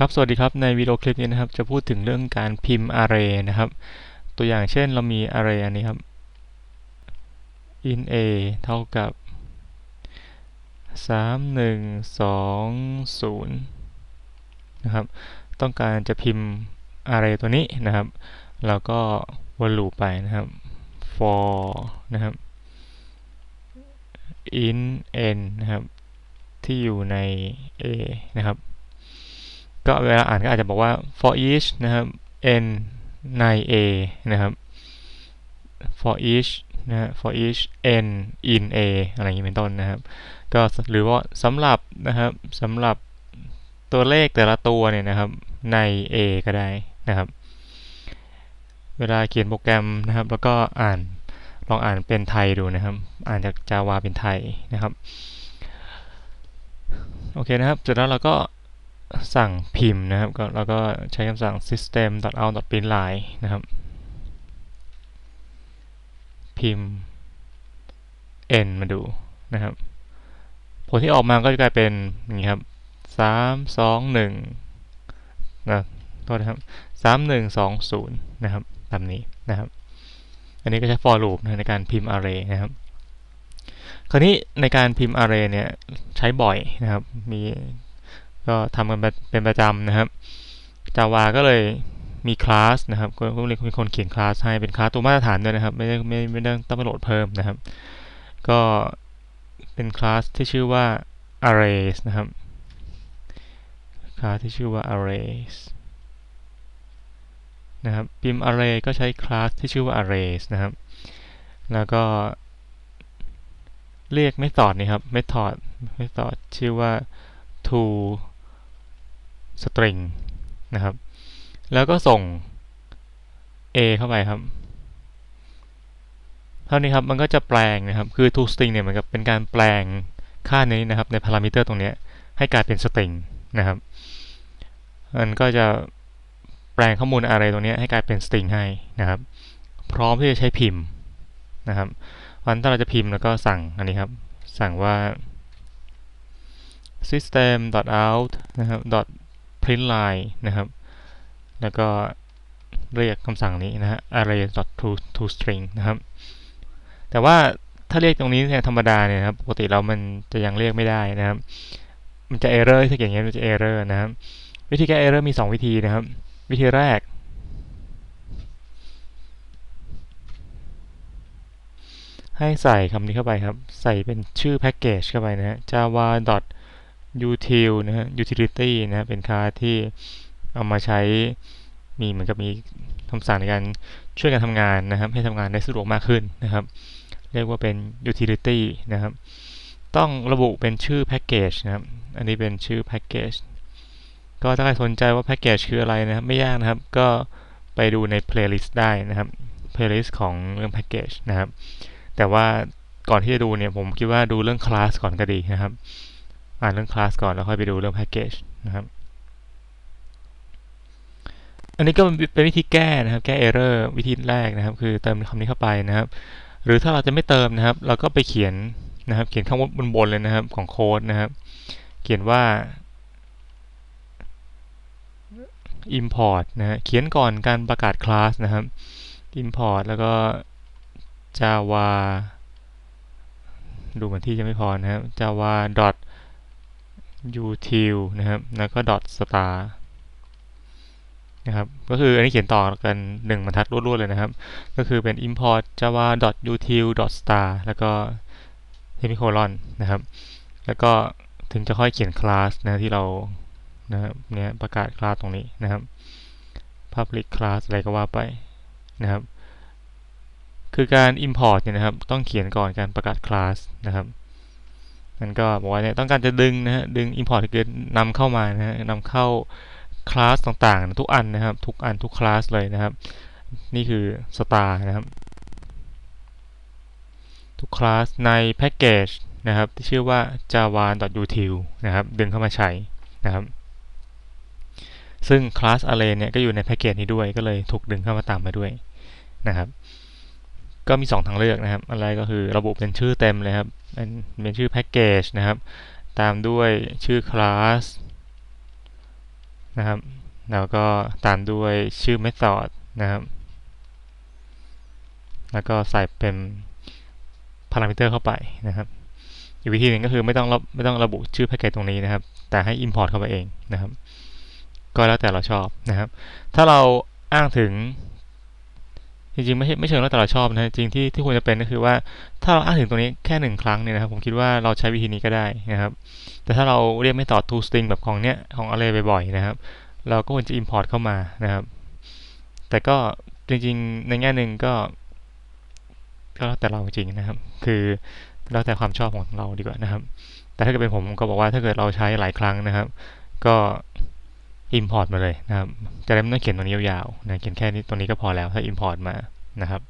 ครับ สวัสดีครับ ในวิดีโอคลิปนี้นะครับ จะพูดถึงเรื่องการพิมพ์ array นะครับ ตัวอย่างเช่นเรามี array อันนี้ครับ in a เท่ากับ 3 1 2 0 นะครับ ต้องการจะพิมพ์ array ตัวนี้นะครับเราก็ while loop ไปนะครับ for นะครับ in n นะครับ ที่อยู่ใน a นะครับ ก็เวลาอ่านก็อาจจะบอกว่า for each นะครับ n ใน a นะครับ for each นะฮะ for each n in a อะไรอย่างนี้เป็นต้นนะครับ ก็หรือว่าสำหรับนะครับสำหรับตัวเลขแต่ละตัวเนี่ยนะครับใน a ก็ได้นะครับ เวลาเขียนโปรแกรมนะครับ แล้วก็อ่านลองอ่านเป็นไทยดูนะครับ อ่านจาก Java เป็นไทยนะครับ โอเคนะครับจากนั้นเราก็ สั่งพิมพ์นะครับก็เราก็ใช้คำสั่ง system.out.println นะครับ พิมพ์ n มาดูนะครับ ผลที่ออกมาก็จะกลายเป็นอย่างนี้ครับสามสองหนึ่งนะโทษนะครับสามหนึ่งสองศูนย์นะครับตามนี้นะครับ อันนี้ก็ใช้ for loop นะในการพิมพ์ array นะครับ คราวนี้ในการพิมพ์ array เนี่ยใช้บ่อยนะครับ มี ก็ทำกันเป็นประจำนะครับ Java ก็เลยมีคลาสนะครับก็เลยมีคนเขียนคลาสให้เป็นคลาสตัวมาตรฐานด้วยนะครับ ไม่ได้ไม่ไม่ได้ต้องไปโหลดเพิ่มนะครับ ก็เป็นคลาสที่ชื่อว่า arrays นะครับคลาสที่ชื่อว่า arrays นะครับพิมพ์ array ก็ใช้คลาสที่ชื่อว่า arrays นะครับ แล้วก็เรียก method นี่ครับ method method ชื่อว่า to string นะครับ แล้วก็ส่ง a เข้าไปครับ เท่านี้ครับ มันก็จะแปลงนะครับ คือ to string เนี่ยเหมือนกับเป็นการแปลงค่านี้นะครับ ในพารามิเตอร์ตรงนี้ให้กลายเป็น string นะครับ มันก็จะแปลงข้อมูลอะไรตรงนี้ให้กลายเป็น string ให้นะครับ พร้อมที่จะใช้พิมพ์นะครับวันถ้าเราจะพิมพ์แล้วก็สั่งอันนี้ครับ สั่งว่า system.out นะครับ .println นะครับ แล้วก็เรียกคำสั่งนี้นะฮะ array.toString นะครับ แต่ว่าถ้าเรียกตรงนี้เนี่ยธรรมดาเนี่ยครับปกติเรามันจะยังเรียกไม่ได้นะครับ มันจะ error ถ้าอย่างเงี้ยมันจะ error นะครับ วิธีแก้ error มี 2 วิธีนะครับ วิธีแรก ให้ใส่คำนี้เข้าไปครับ ใส่เป็นชื่อแพ็กเกจเข้าไปนะฮะ java util นะฮะ utility นะเป็นค่าที่เอามาใช้มีเหมือนกับมีคำสั่งในการช่วยกันทำงานนะครับ ให้ทำงานได้สะดวกมากขึ้นนะครับ เรียกว่าเป็น utility นะครับ ต้องระบุเป็นชื่อแพ็กเกจนะครับ อันนี้เป็นชื่อแพ็กเกจก็ถ้าใครสนใจว่าแพ็กเกจคืออะไรนะครับ ไม่ยากนะครับ ก็ไปดูใน playlist ได้นะครับ playlist ของเรื่องแพ็กเกจนะครับ แต่ว่าก่อนที่จะดูเนี่ยผมคิดว่าดูเรื่องคลาสก่อนก็ดีนะครับ อ่านเรื่องคลาสก่อนแล้วค่อยไปดูเรื่องแพ็กเกจนะครับ อันนี้ก็เป็นวิธีแก้นะครับ แก้ error วิธีแรกนะครับ คือเติมคำนี้เข้าไปนะครับ หรือถ้าเราจะไม่เติมนะครับ เราก็ไปเขียนนะครับ เขียนข้างบนบนเลยนะครับของโค้ดนะครับ เขียนว่า import นะฮะเขียนก่อนการประกาศคลาสนะครับ import แล้วก็ java ดูเหมือนที่จะไม่พอนะครับ java dot util นะครับ แล้วก็ dot star นะครับ ก็คืออันนี้เขียนต่อกันหนึ่งบรรทัดรวดๆเลยนะครับ ก็คือเป็น import java dot util dot star แล้วก็ semicolon นะครับ แล้วก็ถึงจะค่อยเขียนคลาสนะที่เรานะครับเนี่ยประกาศคลาสตรงนี้นะครับ public class อะไรก็ว่าไปนะครับ คือการ import เนี่ยนะครับ ต้องเขียนก่อนการประกาศคลาสนะครับ นั่นก็บอกว่าเนี่ยต้องการจะดึงนะฮะดึง import คือนำเข้ามานะฮะนำเข้าคลาสต่างๆ ทุกอันนะครับ ทุกอันทุกคลาสเลยนะครับ นี่คือ star นะครับ ทุกคลาสในแพ็กเกจนะครับที่ชื่อว่า java.util นะครับ ดึงเข้ามาใช้นะครับ ซึ่งคลาส array เนี่ยก็อยู่ในแพ็กเกจนี้ด้วยก็เลยถูกดึงเข้ามาตามมาด้วยนะครับ ก็มี 2 ทางเลือกนะครับอะไรก็คือระบุเป็นชื่อเต็มเลยครับเป็นเป็นชื่อแพ็กเกจนะครับ ตามด้วยชื่อคลาสนะครับ แล้วก็ตามด้วยชื่อ method นะครับ แล้วก็ใส่เป็น parameter เข้าไปนะครับ อีกวิธีหนึ่งก็คือไม่ต้องไม่ต้องระบุชื่อแพ็กเกจตรงนี้นะครับ แต่ให้ import เข้าไปเองนะครับ ก็แล้วแต่เราชอบนะครับ ถ้าเราอ้างถึง จริงๆไม่ใช่ไม่เชิงแล้วแต่เราชอบนะจริงที่ที่ควรจะเป็นก็คือว่าถ้าเราอ้างถึงตรงนี้แค่หนึ่งครั้งเนี่ยนะครับผมคิดว่าเราใช้วิธีนี้ก็ได้นะครับ แต่ถ้าเราเรียกไม่ต่อ to string แบบของเนี้ยของ array บ่อยๆนะครับ เราก็ควรจะ import เข้ามานะครับ แต่ก็จริงๆในแง่หนึ่งก็ ก็แล้วแต่เราจริงนะครับ คือแล้วแต่ความชอบของเราดีกว่านะครับ แต่ถ้าเกิดเป็นผมผมก็บอกว่าถ้าเกิดเราใช้หลายครั้งนะครับ ก็ import มาเลยนะครับ จะได้ไม่ต้องเขียนตรงนี้ยาวๆนะเขียนแค่นี้ตรงนี้ก็พอแล้วถ้า import มานะครับ